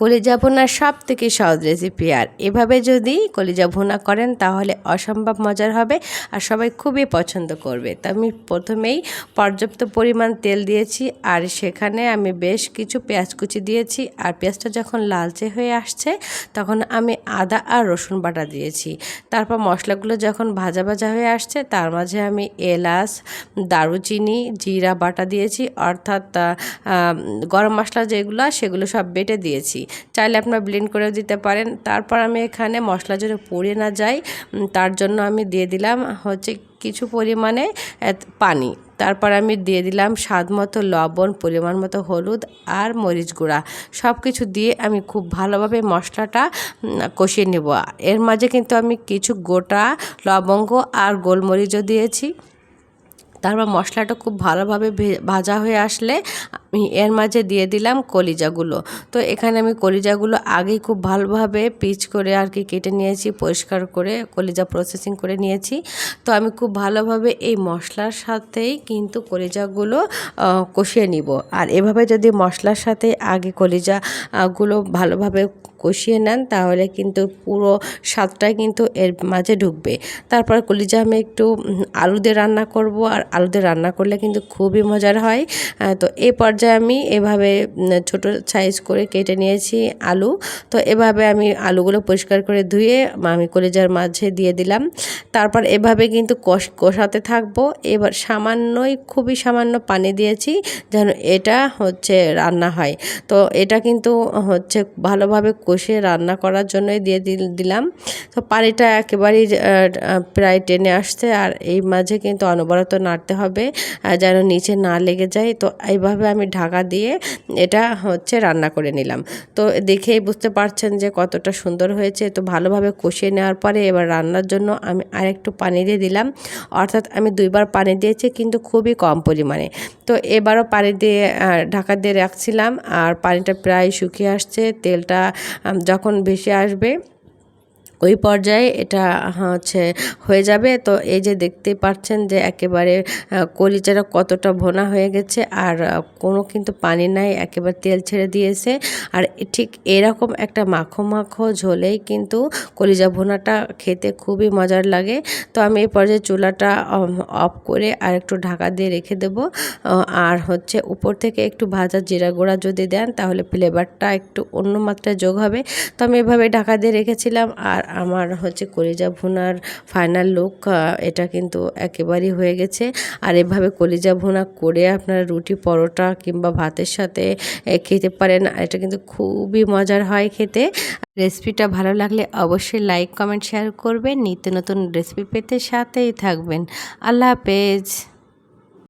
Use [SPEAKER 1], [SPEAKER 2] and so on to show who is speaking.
[SPEAKER 1] কলিজা ভুনার সব থেকে সহজ রেসিপি আর এভাবে যদি কলিজা ভুনা করেন তাহলে অসম্ভব মজার হবে, আর সবাই খুবই পছন্দ করবে। তো আমি প্রথমেই পর্যাপ্ত পরিমাণ তেল দিয়েছি, আর সেখানে আমি বেশ কিছু পেঁয়াজ কুচি দিয়েছি, আর পেঁয়াজটা যখন লালচে হয়ে আসছে তখন আমি আদা আর রসুন বাটা দিয়েছি। তারপর মশলাগুলো যখন ভাজা ভাজা হয়ে আসছে তার মাঝে আমি এলাচ, দারুচিনি, জিরা বাটা দিয়েছি, অর্থাৎ গরম মশলা যেগুলো সেগুলো সব বেটে দিয়েছি। চাইলে আপনার ব্লেন্ড করেও দিতে পারেন। তারপর আমি এখানে মশলা যেন পুড়ে না যায় তার জন্য আমি দিয়ে দিলাম হচ্ছে কিছু পরিমাণে পানি। তারপর আমি দিয়ে দিলাম স্বাদ মতো লবণ, পরিমাণ মতো হলুদ আর মরিচ গুঁড়া। সব কিছু দিয়ে আমি খুব ভালোভাবে মশলাটা কষিয়ে নেব। এর মাঝে কিন্তু আমি কিছু গোটা লবঙ্গ আর গোলমরিচও দিয়েছি। তারপর মশলাটা খুব ভালোভাবে ভাজা হয়ে আসলে এর মাঝে দিয়ে দিলাম কলিজাগুলো। তো এখানে আমি কলিজাগুলো আগেই খুব ভালোভাবে পিচ করে আর কি কেটে নিয়েছি, পরিষ্কার করে কলিজা প্রসেসিং করে নিয়েছি। তো আমি খুব ভালোভাবে এই মশলার সাথেই কিন্তু কলিজাগুলো কষিয়ে নিব। আর এভাবে যদি মশলার সাথে আগে কলিজাগুলো ভালোভাবে কষিয়ে নেন, তাহলে কিন্তু পুরো স্বাদটাই কিন্তু এর মাঝে ঢুকবে। তারপর কলিজা আমি একটু আলু দিয়ে রান্না করব। আর আলু দিয়ে রান্না করলে কিন্তু খুবই মজার হয়। তো এই পর্যায়ে আমি এভাবে ছোট সাইজ করে কেটে নিয়েছি আলু। তো এভাবে আমি আলুগুলো পরিষ্কার করে ধুয়ে আমি কলিজার মাঝে দিয়ে দিলাম। তারপর এভাবে কিন্তু কষ, কষাতে থাকব। এবার সামান্যই, খুবই সামান্য পানি দিয়েছি যেন এটা হচ্ছে রান্না হয়। তো এটা কিন্তু হচ্ছে ভালোভাবে কষে রান্না করার জন্যই দিয়ে দিলাম। তো পানিটা একেবারেই প্রায় টেনে আসছে আর এই মাঝে কিন্তু অনবরত নাড়তে হবে যেন নিচে না লেগে যায়। তো এইভাবে আমি ঢাকা দিয়ে এটা হচ্ছে রান্না করে নিলাম। তো দেখেই বুঝতে পারছেন যে কতটা সুন্দর হয়েছে। তো ভালোভাবে কষিয়ে নেওয়ার পরে এবার রান্নার জন্য আমি আরেকটু পানি দিয়ে দিলাম। অর্থাৎ আমি দুইবার পানি দিয়েছি কিন্তু খুবই কম পরিমাণে। তো এবারও পানি দিয়ে ঢাকা দিয়ে রাখছিলাম আর পানিটা প্রায় শুকিয়ে আসছে। তেলটা যখন ভেসে আসবে ওই পর্যায়ে এটা হচ্ছে হয়ে যাবে। তো এই যে দেখতে পাচ্ছেন যে একেবারে কলিজাটা কতটা ভোনা হয়ে গেছে আর কোনো কিন্তু পানি নাই, একেবারে তেল ছেড়ে দিয়েছে। আর ঠিক এরকম একটা মাখো মাখো ঝোলেই কিন্তু কলিজা ভোনাটা খেতে খুবই মজার লাগে। তো আমি এই পর্যায়ে চুলাটা অফ করে আর একটু ঢাকা দিয়ে রেখে দেব। আর হচ্ছে উপর থেকে একটু ভাজা জিরা গুঁড়া যদি দেন তাহলে ফ্লেভারটা একটু অন্য মাত্রায় যোগ হবে। তো আমি এভাবে ঢাকা দিয়ে রেখেছিলাম আর আমার হচ্ছে কলিজা ভুনার ফাইনাল লুক এটা কিন্তু একেবারেই হয়ে গেছে। আর এভাবে কলিজা ভুনা করে আপনারা রুটি, পরোটা কিংবা ভাতের সাথে খেতে পারেন। এটা কিন্তু খুবই মজার হয় খেতে। রেসিপিটা ভালো লাগলে অবশ্যই লাইক কমেন্ট শেয়ার করবেন। নিত্য নতুন রেসিপি পেতে সাথেই থাকবেন। আল্লাহ হাফেজ।